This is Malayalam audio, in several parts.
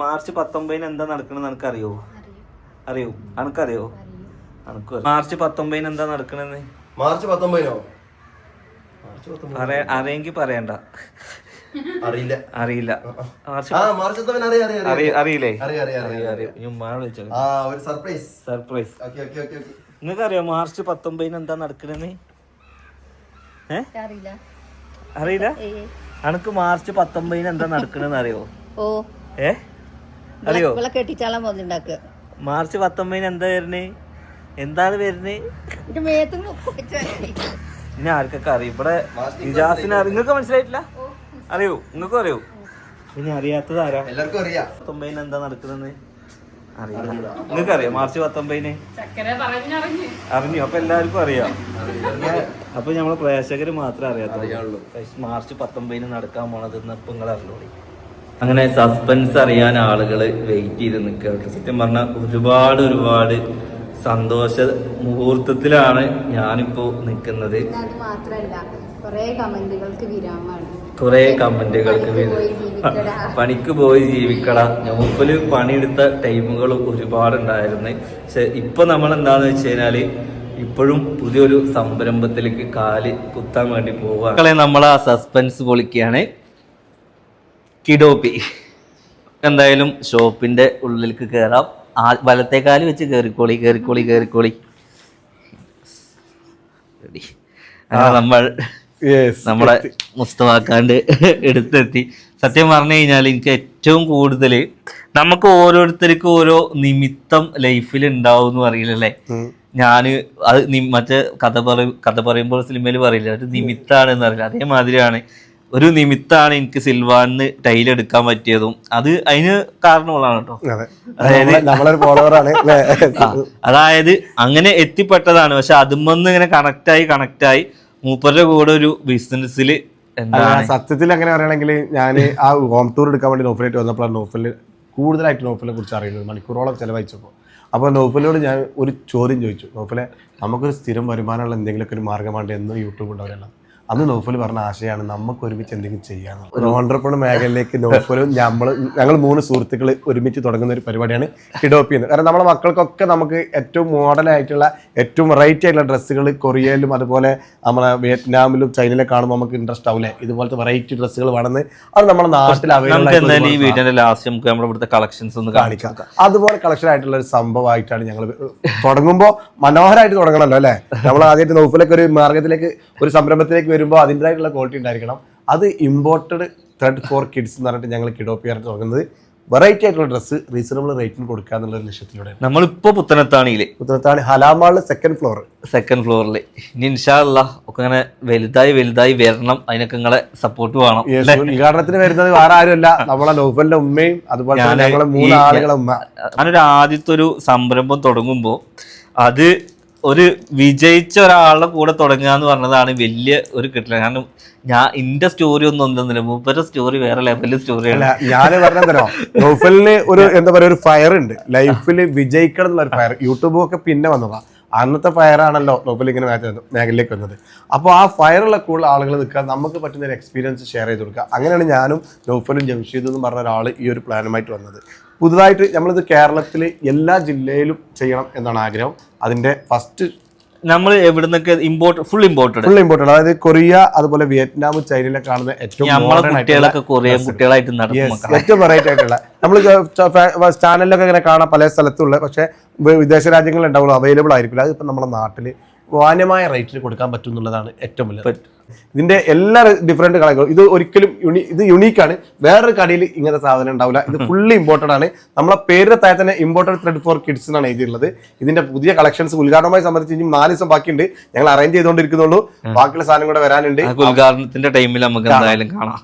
മാർച്ച് പത്തൊമ്പതിന് എന്താ നടക്കണെന്ന് എനിക്കറിയോ അറിയോ. അനക്കറിയോ? അനക്ക് മാർച്ച് പത്തൊമ്പതിന് എന്താ നടക്കണെന്ന്? മാർച്ച് പത്തൊമ്പതിനോ? അറിയെങ്കി അറിയെങ്കിൽ പറയണ്ട. അറിയില്ല. അറിയില്ല. മാർച്ച് ആ മാർച്ച് പത്തൊമ്പതിന് അറിയാം അറിയാം അറിയാം. അറിയില്ലേ? അറിയാം അറിയാം അറിയാം അറിയോ. ഇനി ഉമ്മാനെ ആ ഒരു surprise surprise okay okay okay okay നിങ്ങൾക്ക് അറിയോ മാർച്ച് പത്തൊമ്പതിന് എന്താ നടക്കണെന്ന്? അറിയില്ല. അറിയില്ല? അനക്ക് മാർച്ച് പത്തൊമ്പതിന് എന്താ നടക്കണെന്ന് അറിയോ? ഓ. ഏ? അറിയോ കെട്ടിച്ചാളാൻ മാർച്ച് പത്തൊമ്പതിന് എന്താ വരുന്നേ എന്താണ് വരുന്നേ എന്റെ മേത്തുനിന്ന് ഇനി ആർക്കൊക്കെ അറിയും? ഇവിടെ ഇജാസിന് നിങ്ങൾക്ക് മനസ്സിലായിട്ടില്ല? അറിയോ നിങ്ങൾക്കും അറിയോ. ഇനി അറിയാത്തത് ആരാ? എല്ലാവർക്കും അറിയാം. പത്തൊമ്പതിന് എന്താ നടക്കുന്നത് അറിയില്ല. നിങ്ങൾക്ക് അറിയാം മാർച്ച് പത്തൊമ്പതിന്? അറിഞ്ഞു. അപ്പൊ എല്ലാവർക്കും അറിയാം. അപ്പൊ നമ്മളെ പ്രേക്ഷകര് മാത്രമേ അറിയാത്തുള്ളൂ. മാർച്ച് പത്തൊമ്പതിന് നടക്കാൻ പോണത് ഇപ്പൊ നിങ്ങൾ അറിഞ്ഞോളി അങ്ങനെ സസ്പെൻസ് അറിയാൻ ആളുകൾ വെയിറ്റ് ചെയ്ത് നിൽക്കുക സത്യം പറഞ്ഞാൽ ഒരുപാട് ഒരുപാട് സന്തോഷ മുഹൂർത്തത്തിലാണ് ഞാനിപ്പോ നിൽക്കുന്നത്. കൊറേ കമന്റുകൾക്ക് വിരാമാണ് കുറെ കമന്റുകൾക്ക് പണിക്ക് പോയി ജീവിക്കട. നൗഫൽ പണിയെടുത്ത ടൈമുകൾ ഒരുപാടുണ്ടായിരുന്നു പക്ഷെ ഇപ്പൊ നമ്മൾ എന്താന്ന് വെച്ച് കഴിഞ്ഞാൽ ഇപ്പോഴും പുതിയൊരു സംരംഭത്തിലേക്ക് കാൽ കുത്താൻ വേണ്ടി പോവുക നമ്മളെ ആ സസ്പെൻസ് പൊളിക്കുകയാണ്. കിഡോപ്പി എന്തായാലും ഷോപ്പിന്റെ ഉള്ളിലേക്ക് കയറാം ആ വലത്തേക്കാൽ വെച്ച് കയറിക്കോളി കയറിക്കോളി കയറിക്കോളി നമ്മൾ നമ്മളെ മുസ്തവാക്കാണ്ട് എടുത്തെത്തി. സത്യം പറഞ്ഞു കഴിഞ്ഞാൽ എനിക്ക് ഏറ്റവും കൂടുതൽ നമുക്ക് ഓരോരുത്തർക്കും ഓരോ നിമിത്തം ലൈഫിൽ ഉണ്ടാവും എന്ന് പറയില്ലല്ലേ ഞാൻ അത് മറ്റേ കഥ പറയും കഥ പറയുമ്പോൾ സിനിമയിൽ പറയില്ല? ഒരു നിമിത്താണ് എന്ന് പറയില്ല? അതേമാതിരിയാണ്. ഒരു നിമിത്താണ് എനിക്ക് സിൽവാന്ന് ടൈൽ എടുക്കാൻ പറ്റിയതും. അത് അതിന് കാരണമുള്ളതാണ് കേട്ടോ അതെ. അതായത് അതായത് അങ്ങനെ എത്തിപ്പെട്ടതാണ്. പക്ഷെ അതുമൊന്ന് ഇങ്ങനെ കണക്ട് ആയി മൂപ്പരുടെ കൂടെ ഒരു ബിസിനസ്സിൽ സത്യത്തിൽ അങ്ങനെ പറയുകയാണെങ്കിൽ ഞാൻ ആ ഹോം ടൂർ എടുക്കാൻ വേണ്ടി നോഫിലായിട്ട് വന്നപ്പോഴാണ് നോഫലിൽ കൂടുതലായിട്ട് നോഫിലെ കുറിച്ച് അറിയുന്നത്. മണിക്കൂറോളം ചിലവഴിച്ചപ്പോൾ. അപ്പോൾ നോഫിലോട് ഞാൻ ഒരു ചോദ്യം ചോദിച്ചു. നോഫിലെ നമുക്കൊരു സ്ഥിരം വരുമാനമുള്ള എന്തെങ്കിലുമൊക്കെ ഒരു മാർഗമാണ് എന്ന് യൂട്യൂബ് ഉണ്ടാവില്ല അന്ന് നോഫൽ പറഞ്ഞ ആശയാണ് നമുക്ക് ഒരുമിച്ച് എന്തെങ്കിലും ചെയ്യാം ഒരു ഓണ്ടർപ്രണർ മേഖലയിലേക്ക് നോഫലും നമ്മൾ ഞങ്ങൾ മൂന്ന് സുഹൃത്തുക്കൾ ഒരുമിച്ച് തുടങ്ങുന്ന ഒരു പരിപാടിയാണ് കിഡോപ്പി എന്ന്. കാരണം നമ്മുടെ മക്കൾക്കൊക്കെ നമുക്ക് ഏറ്റവും മോഡൽ ആയിട്ടുള്ള ഏറ്റവും വെറൈറ്റി ആയിട്ടുള്ള ഡ്രസ്സുകൾ കൊറിയയിലും അതുപോലെ നമ്മളെ വിയറ്റ്നാമിലും ചൈനയിലും കാണുമ്പോൾ നമുക്ക് ഇൻട്രസ്റ്റ് ആവില്ലേ ഇതുപോലത്തെ വെറൈറ്റി ഡ്രസ്സുകൾ വേണമെന്ന്. അത് നമ്മുടെ നാട്ടിൽ ഈ അവൈലബിൾ വീടിന്റെ ലാസ്റ്റ് നമുക്ക് നമ്മുടെ ഇവിടുത്തെ കളക്ഷൻസ് ഒന്ന് കാണിക്കാം. അതുപോലെ കളക്ഷൻ ആയിട്ടുള്ള ഒരു സംഭവമായിട്ടാണ് ഞങ്ങൾ തുടങ്ങുമ്പോൾ മനോഹരമായിട്ട് തുടങ്ങണമല്ലോ അല്ലേ? നമ്മൾ ആദ്യമായിട്ട് നോഫിലൊക്കെ ഒരു മാർഗത്തിലേക്ക് ഒരു സംരംഭത്തിലേക്ക് വരുമ്പോൾ അതിന്റെതായിട്ടുള്ള ക്വാളിറ്റി ഉണ്ടായിരിക്കണം. അത് ഇമ്പോർട്ടഡ് ത്രെഡ് ഫോർ കിഡ്സ് എന്ന് പറഞ്ഞിട്ട് ഞങ്ങൾ കിഡോപ്പിയാണ് തുടങ്ങുന്നത്. വെറൈറ്റി ആയിട്ടുള്ള ഡ്രസ്സ് റീസണബിൾ റേറ്റിന് കൊടുക്കുക എന്നുള്ള ഒരു ലക്ഷ്യത്തിലൂടെ നമ്മളിപ്പോ പുത്തനത്താണിയിൽ. പുത്തനത്താണി ഹലാമാളിൽ സെക്കൻഡ് ഫ്ലോർ സെക്കൻഡ് ഫ്ലോറിൽ ഇനി ഇൻഷാല്ല ഒക്കെ ഇങ്ങനെ വലുതായി വലുതായി വരണം. അതിനൊക്കെ നിങ്ങളെ സപ്പോർട്ട് വേണം. ഉദ്ഘാടനത്തിന് വരുന്നത് വേറെ ആരുമല്ല നമ്മളെ നോവലിന്റെ ഉമ്മയും അതുപോലെ തന്നെ ഞങ്ങളെ മൂന്ന് ആളുകളെ ഉമ്മ. ഞാനൊരു ആദ്യത്തെ ഒരു സംരംഭം തുടങ്ങുമ്പോൾ അത് ഒരു വിജയിച്ച ഒരാളുടെ കൂടെ തുടങ്ങുക എന്ന് പറഞ്ഞതാണ് വലിയ ഒരു കിട്ടില്ല കാരണം ഞാൻ ഇന്റെ സ്റ്റോറി ഒന്നും ഒന്നുമില്ല മൂപ്പരുടെ സ്റ്റോറി വേറെ ലെവലിൽ സ്റ്റോറിയാണ് ഞാൻ പറഞ്ഞോ നൗഫലിന് ഒരു എന്താ പറയുക ഒരു ഫയർ ഉണ്ട്. ലൈഫിൽ വിജയിക്കണം എന്നുള്ള ഒരു ഫയർ യൂട്യൂബും ഒക്കെ പിന്നെ വന്നതാ. അന്നത്തെ ഫയറാണല്ലോ ആണല്ലോ നൗഫൽ ഇങ്ങനെ മേഖ- മേഖലയിലേക്ക് വന്നത്. അപ്പോൾ ആ ഫയറുള്ള കൂടുതൽ ആളുകൾ നിൽക്കുക നമുക്ക് പറ്റുന്ന ഒരു എക്സ്പീരിയൻസ് ഷെയർ ചെയ്ത് കൊടുക്കുക. അങ്ങനെയാണ് ഞാനും നൗഫലും ജംഷീദും എന്ന് പറഞ്ഞ ഒരാൾ ഈ ഒരു പ്ലാനുമായിട്ട് വന്നത്. പുതുതായിട്ട് നമ്മളിത് കേരളത്തിലെ എല്ലാ ജില്ലയിലും ചെയ്യണം എന്നാണ് ആഗ്രഹം. അതിന്റെ ഫസ്റ്റ് നമ്മൾ എവിടുന്നൊക്കെ import full imported full important അതായത് കൊറിയ അതുപോലെ വിയറ്റ്നാം ചൈനയിലൊക്കെ കാണുന്ന ഏറ്റവും നമ്മളെ modern ആയിട്ടുള്ള കുട്ടികളൊക്കെ കൊറിയൻ കുട്ടികളായിട്ട് Yes, ഏറ്റവും വെറൈറ്റി ആയിട്ടുള്ള. നമ്മൾ ചാനലിലൊക്കെ ഇങ്ങനെ കാണാം പല സ്ഥലത്തുള്ള പക്ഷേ വി- വിദേശ രാജ്യങ്ങളിൽ ഉണ്ടാവുള്ളൂ അവൈലബിൾ ആയിരിക്കില്ല. അതിപ്പോൾ നമ്മുടെ നാട്ടിൽ മാന്യമായ റേറ്റിൽ കൊടുക്കാൻ പറ്റും എന്നുള്ളതാണ് ഏറ്റവും വലിയ ഇതിന്റെ എല്ലാ ഡിഫറെന്റ് കളകളും ഇത് ഒരിക്കലും യുണീ ഇത് യുണീക്കാണ് വേറൊരു കടയിൽ ഇങ്ങനത്തെ സാധനം ഉണ്ടാവില്ല. ഇത് ഫുള്ളി ഇമ്പോർട്ടഡ് ആണ്. നമ്മളെ പേരിന്റെ താഴെ തന്നെ ഇമ്പോർട്ടഡ് ത്രെഡ് ഫോർ കിഡ്സ് എന്നാണ് എഴുതിയിട്ടുള്ളത്. ഇതിന്റെ പുതിയ കളക്ഷൻസ് ഉദ്ഘാടനമായി സംബന്ധിച്ച് ഇനി നാല് ദിവസം ബാക്കിയുണ്ട്. ഞങ്ങൾ അറേഞ്ച് ചെയ്തുകൊണ്ടിരിക്കുന്നുള്ളൂ. ബാക്കിയുള്ള സാധനം കൂടെ വരാനുണ്ട് ഉദ്ഘാടനത്തിന്റെ ടൈമിൽ നമുക്ക് എന്തായാലും കാണാം.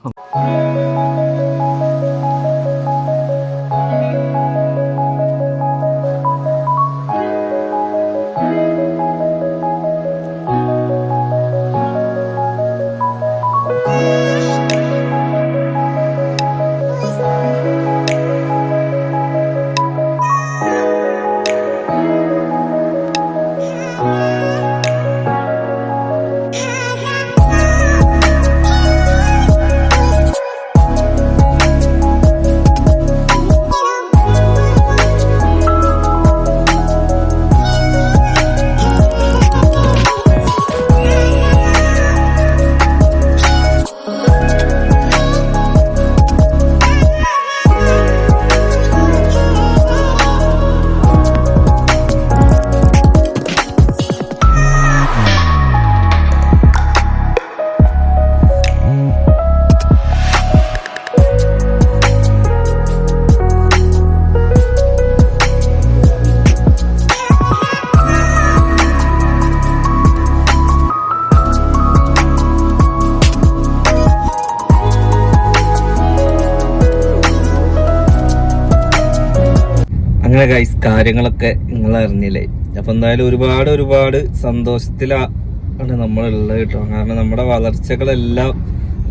അങ്ങനെ ഗൈസ് കാര്യങ്ങളൊക്കെ നിങ്ങൾ അറിഞ്ഞില്ലേ? അപ്പൊ എന്തായാലും ഒരുപാട് ഒരുപാട് സന്തോഷത്തിലാണ് നമ്മളുള്ളത് കേട്ടോ. കാരണം നമ്മുടെ വളർച്ചകളെല്ലാം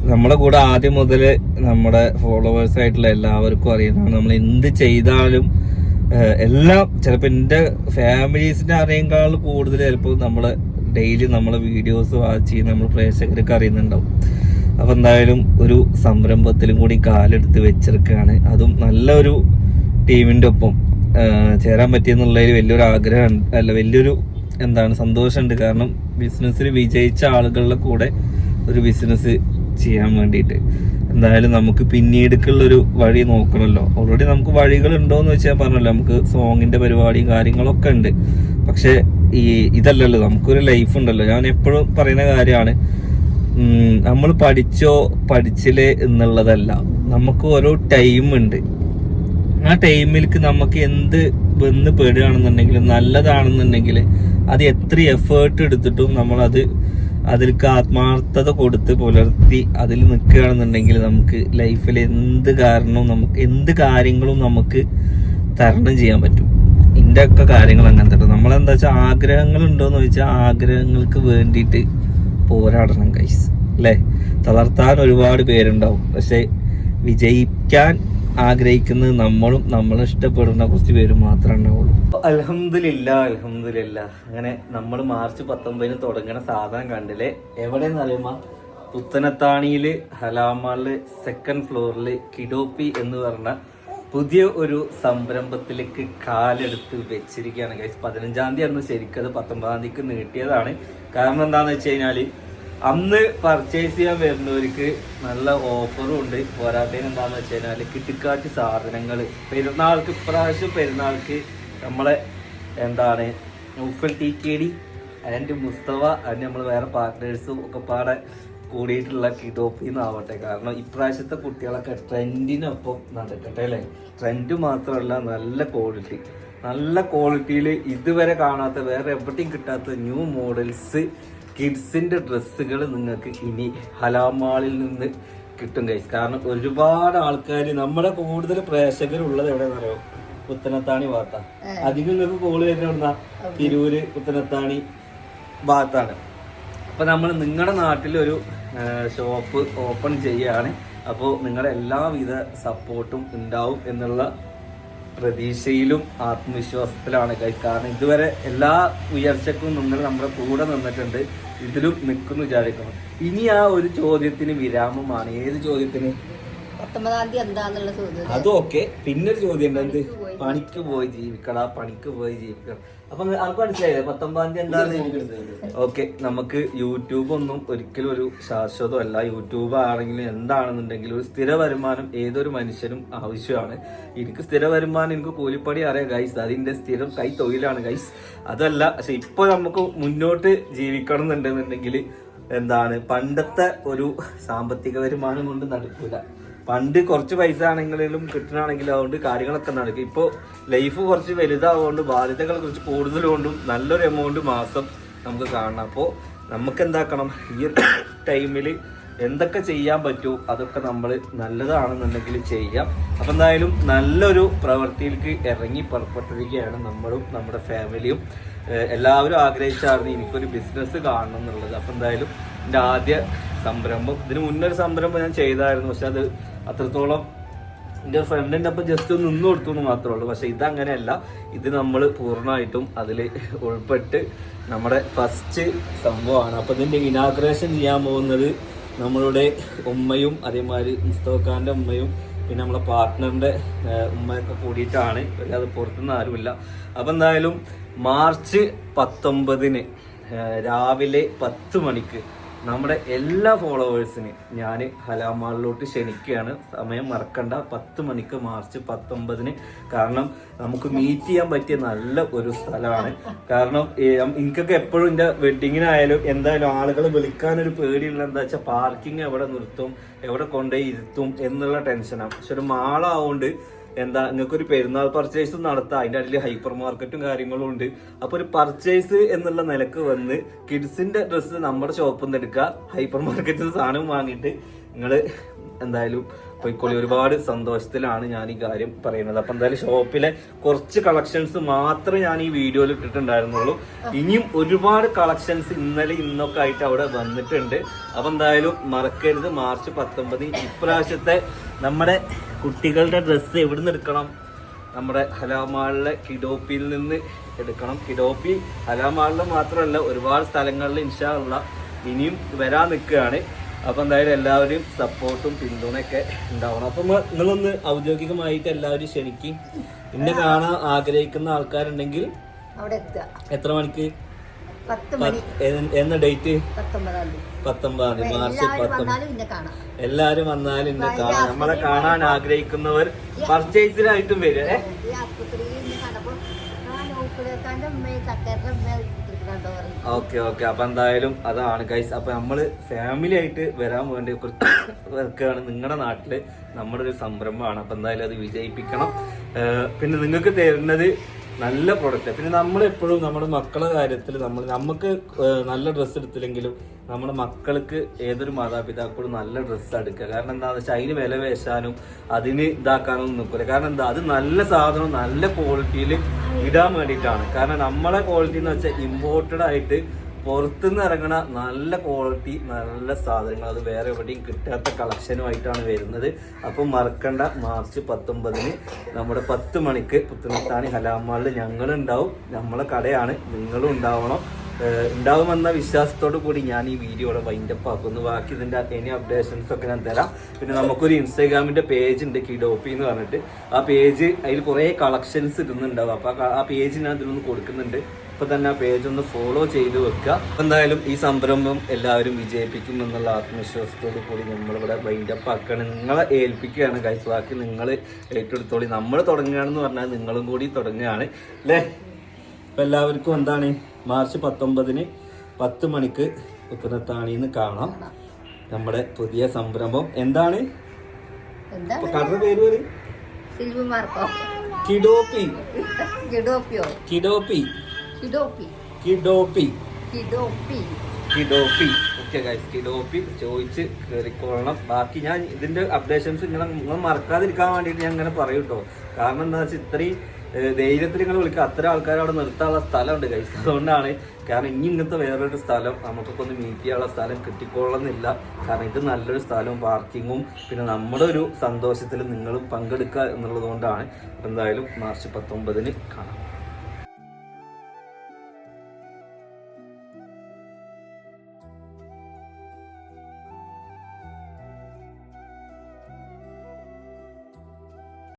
നമ്മുടെ കൂടെ ആദ്യം മുതൽ നമ്മുടെ ഫോളോവേഴ്സ് ആയിട്ടുള്ള എല്ലാവർക്കും അറിയുന്നതാണ് നമ്മൾ എന്ത് ചെയ്താലും എല്ലാം ചിലപ്പോൾ എന്റെ ഫാമിലീസിനെ അറിയേക്കാൾ കൂടുതൽ ചിലപ്പോൾ നമ്മൾ ഡെയിലി നമ്മളെ വീഡിയോസ് വാച്ച് ചെയ്യുന്ന നമ്മൾ പ്രേക്ഷകർക്ക് അറിയുന്നുണ്ടാവും. അപ്പം എന്തായാലും ഒരു സംരംഭത്തിലും കൂടി കാലെടുത്ത് വെച്ചെടുക്കുകയാണ് അതും നല്ലൊരു ടീമിന്റെ ഒപ്പം. ചേരാൻ പറ്റിയെന്നുള്ളതിൽ വലിയൊരു ആഗ്രഹം അല്ല വലിയൊരു എന്താണ് സന്തോഷമുണ്ട്. കാരണം ബിസിനസ്സിൽ വിജയിച്ച ആളുകളുടെ കൂടെ ഒരു ബിസിനസ് ചെയ്യാൻ വേണ്ടിയിട്ട്. എന്തായാലും നമുക്ക് പിന്നീടുക്കുള്ളൊരു വഴി നോക്കണമല്ലോ ഓൾറെഡി നമുക്ക് വഴികൾ ഉണ്ടോയെന്ന് വെച്ചാൽ പറഞ്ഞല്ലോ. നമുക്ക് സോങ്ങിന്റെ പരിപാടിയും കാര്യങ്ങളൊക്കെ ഉണ്ട്. പക്ഷെ ഈ ഇതല്ലല്ലോ. നമുക്കൊരു ലൈഫ് ഉണ്ടല്ലോ. ഞാൻ എപ്പോഴും പറയുന്ന കാര്യമാണ് നമ്മൾ പഠിച്ചോ പഠിച്ചില്ലേ എന്നുള്ളതല്ല. നമുക്ക് ഓരോ ടൈം ഉണ്ട്. ആ ടൈമിലേക്ക് നമുക്ക് എന്ത് വന്ന് പെടുകയാണെന്നുണ്ടെങ്കിൽ നല്ലതാണെന്നുണ്ടെങ്കിൽ അത് എത്ര എഫേർട്ട് എടുത്തിട്ടും നമ്മളത് അതിലേക്ക് ആത്മാർത്ഥത കൊടുത്ത് പുലർത്തി അതിൽ നിൽക്കുകയാണെന്നുണ്ടെങ്കിൽ നമുക്ക് ലൈഫിൽ എന്ത് കാരണവും നമുക്ക് എന്ത് കാര്യങ്ങളും നമുക്ക് തരണം ചെയ്യാൻ പറ്റും. ഇതിന്റെ ഒക്കെ കാര്യങ്ങൾ അങ്ങനത്തെ നമ്മളെന്താ വെച്ചാൽ ആഗ്രഹങ്ങൾ ഉണ്ടോയെന്ന് ചോദിച്ചാൽ ആഗ്രഹങ്ങൾക്ക് വേണ്ടിയിട്ട് പോരാടണം കൈസ് അല്ലേ? തളർത്താൻ ഒരുപാട് പേരുണ്ടാവും. പക്ഷെ വിജയിക്കാൻ ആഗ്രഹിക്കുന്നത് നമ്മളും നമ്മൾ ഇഷ്ടപ്പെടുന്ന കുറച്ച് പേര് മാത്രമേ ഉണ്ടാവുള്ളൂ. അലഹമില്ല അലഹമില്ല അങ്ങനെ നമ്മൾ മാർച്ച് പത്തൊമ്പതിന് തുടങ്ങുന്ന സാധനം കണ്ടില്ലേ? എവിടെയെന്ന് അറിയുമ്പോ പുത്തനത്താണിയിൽ ഹലാമാളിൽ സെക്കൻഡ് ഫ്ലോറിൽ കിഡോപ്പി എന്ന് പറഞ്ഞ പുതിയ ഒരു സംരംഭത്തിലേക്ക് കാലെടുത്ത് വെച്ചിരിക്കുകയാണ്. പതിനഞ്ചാം തീയതി ആയിരുന്നു ശരിക്കും അത് പത്തൊമ്പതാം തീയതിക്ക് നീട്ടിയതാണ്. കാരണം എന്താണെന്ന് വെച്ച് കഴിഞ്ഞാൽ അന്ന് പർച്ചേസ് ചെയ്യാൻ വരുന്നവർക്ക് നല്ല ഓഫറും ഉണ്ട്. പോരാത്തതിന് എന്താണെന്ന് വെച്ച് കഴിഞ്ഞാൽ കിട്ടിക്കാറ്റ് സാധനങ്ങൾ പെരുന്നാൾക്ക് ഇപ്രാവശ്യം പെരുന്നാൾക്ക് നമ്മളെ എന്താണ് Mufal T K D and Mustava അതിന് നമ്മൾ വേറെ പാർട്ട്നേഴ്സും ഒക്കെ പാടെ കൂടിയിട്ടുള്ള കിഡോപ്പി എന്നാവട്ടെ കാരണം ഇപ്രാവശ്യത്തെ കുട്ടികളൊക്കെ ട്രെൻഡിനൊപ്പം നടക്കട്ടെ അല്ലേ? ട്രെൻഡ് മാത്രമല്ല നല്ല ക്വാളിറ്റി നല്ല ക്വാളിറ്റിയിൽ ഇതുവരെ കാണാത്ത വേറെ എവിടെയും കിട്ടാത്ത ന്യൂ മോഡൽസ് കിഡ്സിന്റെ ഡ്രസ്സുകൾ നിങ്ങൾക്ക് ഇനി ഹലാമാളിൽ നിന്ന് കിട്ടും കൈസ് കാരണം ഒരുപാട് ആൾക്കാർ നമ്മുടെ കൂടുതൽ പ്രേക്ഷകരുള്ളത് എവിടെയാണെന്ന് അറിയോ? പുത്തനത്താണി ഭാഗത്ത. അധികം നിങ്ങൾക്ക് കോൾ വരുന്ന തിരൂര് പുത്തനത്താണി ഭാഗത്താണ്. അപ്പൊ നമ്മൾ നിങ്ങളുടെ നാട്ടിലൊരു ഷോപ്പ് ഓപ്പൺ ചെയ്യാണ്. അപ്പോൾ നിങ്ങളുടെ എല്ലാവിധ സപ്പോർട്ടും ഉണ്ടാവും എന്നുള്ള പ്രതീക്ഷയിലും ആത്മവിശ്വാസത്തിലാണ് ഗൈസ് കാരണം ഇതുവരെ എല്ലാ ഉയർച്ചക്കും നിങ്ങൾ നമ്മുടെ കൂടെ നിന്നിട്ടുണ്ട്. ഇതിലും നിൽക്കുന്നു വിചാരിക്കണം ഇനി ആ ഒരു ചോദ്യത്തിന് വിരാമമാണ്. ഏത് ചോദ്യത്തിന്? പത്തൊമ്പതാം തീയതി എന്താന്നുള്ള ചോദ്യം. അതും ഓക്കെ പിന്നെ ഒരു ചോദ്യം ഉണ്ട് എന്ത് പണിക്ക് പോയി ജീവിക്കടാ പണിക്ക് പോയി ജീവിക്കണം. അപ്പൊ ആർക്ക് മനസ്സിലായില്ലേ? പത്തൊമ്പതാം തീയതി എന്താണ് ഓക്കെ നമുക്ക് യൂട്യൂബ് ഒന്നും ഒരിക്കലും ഒരു ശാശ്വതമല്ല. യൂട്യൂബ് ആണെങ്കിലും എന്താണെന്നുണ്ടെങ്കിലും ഒരു സ്ഥിര വരുമാനം ഏതൊരു മനുഷ്യനും ആവശ്യമാണ്. എനിക്ക് സ്ഥിര വരുമാനം എനിക്ക് കൂലിപ്പടി അറിയാം ഗൈസ് അതിന്റെ സ്ഥിരം കൈ തൊഴിലാണ് ഗൈസ് അതല്ല പക്ഷെ ഇപ്പൊ നമുക്ക് മുന്നോട്ട് ജീവിക്കണം എന്നുണ്ടെന്നുണ്ടെങ്കിൽ എന്താണ് പണ്ടത്തെ ഒരു സാമ്പത്തിക വരുമാനം കൊണ്ട് നടക്കൂല. പണ്ട് കുറച്ച് പൈസ ആണെങ്കിലും കിട്ടണമെങ്കിലും അതുകൊണ്ട് കാര്യങ്ങളൊക്കെ നടക്കും. ഇപ്പോൾ ലൈഫ് കുറച്ച് വലുതാവുകൊണ്ട് ബാധ്യതകൾ കുറച്ച് കൂടുതലുകൊണ്ടും നല്ലൊരു എമൗണ്ട് മാസം നമുക്ക് കാണണം. അപ്പോൾ നമുക്ക് എന്താക്കണം ഈ ടൈമിൽ എന്തൊക്കെ ചെയ്യാൻ പറ്റുമോ അതൊക്കെ നമ്മൾ നല്ലതാണെന്നുണ്ടെങ്കിൽ ചെയ്യാം. അപ്പം എന്തായാലും നല്ലൊരു പ്രവൃത്തിയിലേക്ക് ഇറങ്ങി പുറപ്പെട്ടിരിക്കുകയാണ് നമ്മളും നമ്മുടെ ഫാമിലിയും എല്ലാവരും ആഗ്രഹിച്ചായിരുന്നു എനിക്കൊരു ബിസിനസ് കാണണം എന്നുള്ളത്. അപ്പം എന്തായാലും എന്റെ ആദ്യ സംരംഭം. ഇതിന് ഒരു സംരംഭം ഞാൻ ചെയ്തായിരുന്നു. പക്ഷെ അത് അത്രത്തോളം എന്റെ ഫ്രണ്ടിന്റെ അപ്പം ജസ്റ്റ് നിന്ന് കൊടുത്തു എന്ന് മാത്രമേ ഉള്ളൂ. പക്ഷെ ഇതങ്ങനെയല്ല. ഇത് നമ്മൾ പൂർണമായിട്ടും അതിൽ ഉൾപ്പെട്ട് നമ്മുടെ ഫസ്റ്റ് സംഭവമാണ്. അപ്പം ഇതിന്റെ ഇനാഗ്രേഷൻ ചെയ്യാൻ പോകുന്നത് നമ്മളുടെ ഉമ്മയും അതേമാതിരി മുസ്തഫാന്റെ ഉമ്മയും പിന്നെ നമ്മളെ പാർട്ട്ണറിന്റെ ഉമ്മയൊക്കെ കൂടിയിട്ടാണ്. അത് പുറത്തുനിന്ന് ആരുമില്ല. അപ്പം എന്തായാലും മാർച്ച് പത്തൊമ്പതിന് രാവിലെ പത്ത് മണിക്ക് നമ്മുടെ എല്ലാ ഫോളോവേഴ്സിന് ഞാൻ ഹലാമാളിലോട്ട് ക്ഷണിക്കുകയാണ്. സമയം മറക്കണ്ട. പത്ത് മണിക്ക് മാർച്ച് പത്തൊമ്പതിന്. കാരണം നമുക്ക് മീറ്റ് ചെയ്യാൻ പറ്റിയ നല്ല ഒരു സ്ഥലമാണ്. കാരണം എനിക്കൊക്കെ എപ്പോഴും എന്റെ വെഡിങ്ങിനായാലും എന്തായാലും ആളുകൾ വിളിക്കാനൊരു പേടിയുള്ള എന്താ വെച്ചാൽ പാർക്കിംഗ് എവിടെ നിർത്തും എവിടെ കൊണ്ടുപോയി ഇരുത്തും എന്നുള്ള ടെൻഷനാണ് പക്ഷെ ഒരു മാളാവുകൊണ്ട് എന്താ നിങ്ങൾക്ക് ഒരു പെരുന്നാൾ പർച്ചേസ് നടത്താം. അതിന്റെ അടിയിൽ ഹൈപ്പർ മാർക്കറ്റും കാര്യങ്ങളും ഉണ്ട്. അപ്പോൾ ഒരു പർച്ചേസ് എന്നുള്ള നിലയ്ക്ക് വന്ന് കിഡ്സിന്റെ ഡ്രസ്സ് നമ്മുടെ ഷോപ്പിൽ നിന്ന് എടുക്കുക. ഹൈപ്പർ മാർക്കറ്റിൽ നിന്ന് സാധനം വാങ്ങിയിട്ട് നിങ്ങൾ എന്തായാലും പോയിക്കോളി. ഒരുപാട് സന്തോഷത്തിലാണ് ഞാൻ ഈ കാര്യം പറയുന്നത്. അപ്പൊ എന്തായാലും ഷോപ്പിലെ കുറച്ച് കളക്ഷൻസ് മാത്രമേ ഞാൻ ഈ വീഡിയോയിൽ ഇട്ടിട്ടുണ്ടായിരുന്നുള്ളൂ. ഇനിയും ഒരുപാട് കളക്ഷൻസ് ഇന്നലെ ഇന്നൊക്കെ ആയിട്ട് അവിടെ വന്നിട്ടുണ്ട്. അപ്പൊ എന്തായാലും മറക്കരുത്. മാർച്ച് പത്തൊമ്പത് ഇപ്രാവശ്യത്തെ നമ്മുടെ കുട്ടികളുടെ ഡ്രസ്സ് നിന്ന് എടുക്കണം? നമ്മുടെ ഹലാമാളിലെ കിഡോപ്പിയിൽ നിന്ന് എടുക്കണം. കിഡോപ്പി ഹലാമാളിൽ മാത്രമല്ല ഒരുപാട് സ്ഥലങ്ങളിൽ ഇൻഷാള്ള ഇനിയും വരാൻ നിൽക്കുകയാണ്. അപ്പൊ എന്തായാലും എല്ലാവരും സപ്പോർട്ടും പിന്തുണയൊക്കെ ഉണ്ടാവണം. അപ്പൊ നിങ്ങളൊന്ന് ഔദ്യോഗികമായിട്ട് എല്ലാവരും ക്ഷണിക്കും. എന്നെ കാണാൻ ആഗ്രഹിക്കുന്ന ആൾക്കാരുണ്ടെങ്കിൽ എത്ര മണിക്ക്? എന്ന ഡേറ്റ് പത്തൊമ്പതാം തീയതി. പത്തൊമ്പതാം തീയതി മാർച്ച് പത്തൊമ്പത് പത്തൊമ്പത് വന്നാലും കാണാം. എല്ലാരും നമ്മളെ കാണാൻ ആഗ്രഹിക്കുന്നവർ പർച്ചേസിനായിട്ടും വരും ഓക്കെ ഓക്കെ. അപ്പൊ എന്തായാലും അതാണ് ഗൈസ് അപ്പൊ നമ്മൾ ഫാമിലി ആയിട്ട് വരാൻ വേണ്ടി കുറച്ചാണ് നിങ്ങളുടെ നാട്ടിൽ. നമ്മുടെ ഒരു സംരംഭമാണ്. അപ്പൊ എന്തായാലും അത് വിജയിപ്പിക്കണം. പിന്നെ നിങ്ങൾക്ക് തരുന്നത് നല്ല പ്രൊഡക്റ്റ് പിന്നെ നമ്മൾ എപ്പോഴും നമ്മുടെ മക്കളെ കാര്യത്തിൽ നമ്മൾ നമുക്ക് നല്ല ഡ്രസ്സ് എടുത്തില്ലെങ്കിലും നമ്മുടെ മക്കൾക്ക് ഏതൊരു മാതാപിതാക്കളും നല്ല ഡ്രസ്സ് എടുക്കുക. കാരണം എന്താണെന്ന് വെച്ചാൽ അതിന് വില വേശാനും അതിന് ഇതാക്കാനൊന്നും നിൽക്കില്ല കാരണം എന്താ? അത് നല്ല സാധനം നല്ല ക്വാളിറ്റിയിൽ ഇടാൻ വേണ്ടിയിട്ടാണ്. കാരണം നമ്മളെ ക്വാളിറ്റി എന്ന് വെച്ചാൽ ഇമ്പോർട്ടഡ് ആയിട്ട് പുറത്തുനിന്ന് ഇറങ്ങണ നല്ല ക്വാളിറ്റി നല്ല സാധനങ്ങൾ. അത് വേറെ എവിടെയും കിട്ടാത്ത കളക്ഷനുമായിട്ടാണ് വരുന്നത്. അപ്പം മറക്കണ്ട മാർച്ച് പത്തൊമ്പതിന് നമ്മുടെ പത്ത് മണിക്ക് പുത്തനത്താണി ഹലാമാളിൽ ഞങ്ങളുണ്ടാവും. നമ്മളെ കടയാണ്. നിങ്ങളും ഉണ്ടാവണം. ഉണ്ടാവുമെന്ന വിശ്വാസത്തോടു കൂടി ഞാൻ ഈ വീഡിയോ ഇവിടെ വൈൻഡപ്പ് ആക്കുന്നു. ബാക്കി ഇതിന്റെ ഇനി അപ്ഡേഷൻസ് ഒക്കെ ഞാൻ തരാം. പിന്നെ നമുക്കൊരു ഇൻസ്റ്റാഗ്രാമിന്റെ പേജ് ഉണ്ട് കിഡോപ്പി എന്ന് പറഞ്ഞിട്ട്. ആ പേജ് അതിൽ കുറേ കളക്ഷൻസ് ഇടുന്നുണ്ടാവും. അപ്പോൾ ആ പേജ് ഞാൻ ഇതിലൊന്ന് കൊടുക്കുന്നുണ്ട്. ഇപ്പൊ തന്നെ ആ പേജ് ഒന്ന് ഫോളോ ചെയ്ത് വെക്കുക. എന്തായാലും ഈ സംരംഭം എല്ലാവരും വിജയിപ്പിക്കും എന്നുള്ള ആത്മവിശ്വാസത്തോടു കൂടി നമ്മളിവിടെ വൈൻഡപ്പ് ആക്കുകയാണ്. നിങ്ങളെ ഏൽപ്പിക്കുകയാണ് കൈസ് ബാക്കി നിങ്ങൾ ഏറ്റെടുത്തോളി. നമ്മൾ തുടങ്ങുകയാണെന്ന് പറഞ്ഞാൽ നിങ്ങളും കൂടി തുടങ്ങുകയാണ്. അല്ലേ? ഇപ്പൊ എല്ലാവർക്കും എന്താണ്? മാർച്ച് പത്തൊമ്പതിന് പത്ത് മണിക്ക് ഉത്തരത്താണിന്ന് കാണാം. നമ്മുടെ പുതിയ സംരംഭം. എന്താണ്? കടയുടെ പേര് കിഡോപ്പി. കിഡോപ്പിയോ? കിഡോപ്പി. കിഡോപ്പി. കിഡോപ്പി. കിഡോപ്പി. കിഡോപ്പി. ഓക്കെ ഗൈസ് കിഡോപ്പി ചോദിച്ച് കയറിക്കൊള്ളണം ബാക്കി ഞാൻ ഇതിന്റെ അപ്ഡേഷൻസ് ഇങ്ങനെ നിങ്ങൾ മറക്കാതിരിക്കാൻ വേണ്ടിയിട്ട് ഞാൻ ഇങ്ങനെ പറയും കേട്ടോ കാരണം എന്താ വെച്ചാൽ ഇത്രയും ധൈര്യത്തിൽ നിങ്ങൾ വിളിക്കുക. അത്ര ആൾക്കാർ അവിടെ നിർത്താനുള്ള സ്ഥലമുണ്ട് ഗൈസ് അതുകൊണ്ടാണ് കാരണം ഇനി ഇങ്ങനത്തെ വേറൊരു സ്ഥലം നമുക്കൊക്കെ ഒന്ന് മീറ്റ് ചെയ്യാനുള്ള സ്ഥലം കിട്ടിക്കൊള്ളുന്നില്ല കാരണം ഇത് നല്ലൊരു സ്ഥലവും പാർക്കിങ്ങും പിന്നെ നമ്മുടെ ഒരു സന്തോഷത്തിൽ നിങ്ങളും പങ്കെടുക്കുക എന്നുള്ളത് കൊണ്ടാണ്. എന്തായാലും മാർച്ച് പത്തൊമ്പതിന് കാണാം.